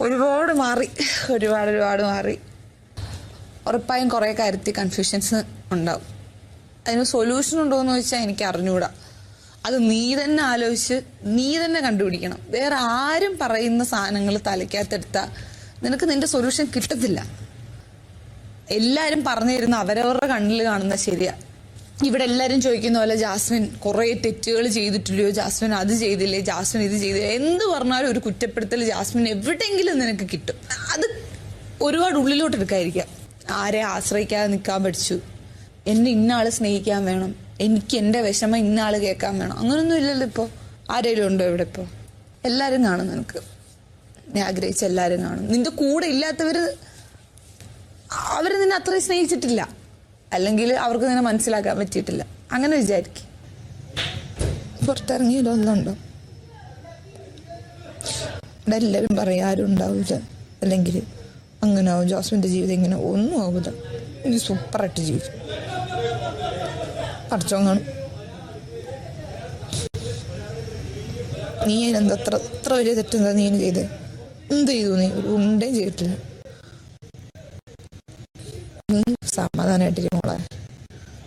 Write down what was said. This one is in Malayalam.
ഒരുപാട് മാറി. ഒരുപാട് ഒരുപാട് മാറി. ഉറപ്പായും കുറേ കാര്യത്തിൽ കൺഫ്യൂഷൻസ് ഉണ്ടാവും. അതിന് സൊല്യൂഷൻ ഉണ്ടോ എന്ന് ചോദിച്ചാൽ എനിക്ക് അറിഞ്ഞുകൂടാ അത് നീ തന്നെ ആലോചിച്ച് നീ തന്നെ കണ്ടുപിടിക്കണം. വേറെ ആരും പറയുന്ന സാധനങ്ങൾ തലയ്ക്കകത്തെടുത്താൽ നിനക്ക് നിന്റെ സൊല്യൂഷൻ കിട്ടത്തില്ല. എല്ലാവരും പറഞ്ഞു തരുന്ന അവരവരുടെ കണ്ണിൽ കാണുന്ന ശരിയാ. ഇവിടെ എല്ലാവരും ചോദിക്കുന്ന പോലെ ജാസ്മിൻ കുറേ തെറ്റുകൾ ചെയ്തിട്ടില്ലയോ? ജാസ്മിൻ അത് ചെയ്തില്ലേ? ജാസ്മിൻ ഇത് ചെയ്തില്ലേ? എന്ത് പറഞ്ഞാലും ഒരു കുറ്റപ്പെടുത്തൽ ജാസ്മിൻ എവിടെയെങ്കിലും നിനക്ക് കിട്ടും. അത് ഒരുപാട് ഉള്ളിലോട്ട് എടുക്കാതിരിക്കാം ആരെ ആശ്രയിക്കാതെ നിൽക്കാൻ പഠിച്ചു. എന്നെ ഇന്ന സ്നേഹിക്കാൻ വേണം. എനിക്ക് എന്റെ വിഷമം ഇന്ന കേൾക്കാൻ വേണം. അങ്ങനൊന്നും ഇല്ലല്ലോ ഇപ്പോ. ആരെങ്കിലും ഉണ്ടോ ഇവിടെ ഇപ്പോ? എല്ലാരും കാണും നിനക്ക്. നീ ആഗ്രഹിച്ച എല്ലാരും കാണും. നിന്റെ കൂടെ ഇല്ലാത്തവര് അവർ നിന്നെ അത്രയും സ്നേഹിച്ചിട്ടില്ല. അല്ലെങ്കിൽ അവർക്ക് നിന്നെ മനസ്സിലാക്കാൻ പറ്റിയിട്ടില്ല. അങ്ങനെ വിചാരിക്കും. പുറത്തിറങ്ങിയാലോ ഒന്നുണ്ടോ ഇവിടെ എല്ലാവരും പറയും ആരും ഉണ്ടാവില്ല അല്ലെങ്കിൽ അങ്ങനെ ആവും ജോസ്മിന്റെ ജീവിതം ഇങ്ങനെ ഒന്നും ആവില്ല ഇനി സൂപ്പറായിട്ട് ജീവിക്കും. പഠിച്ചോ കാണും നീ അതിനെന്താ അത്ര അത്ര വലിയ തെറ്റെന്താ നീ ഇനി ചെയ്തേ? എന്ത് ചെയ്തു നീ? ഒരു ഉണ്ടേ ചെയ്തിട്ടില്ല. നീ സമാധാനമായിട്ടിരിക്കും മോളെ.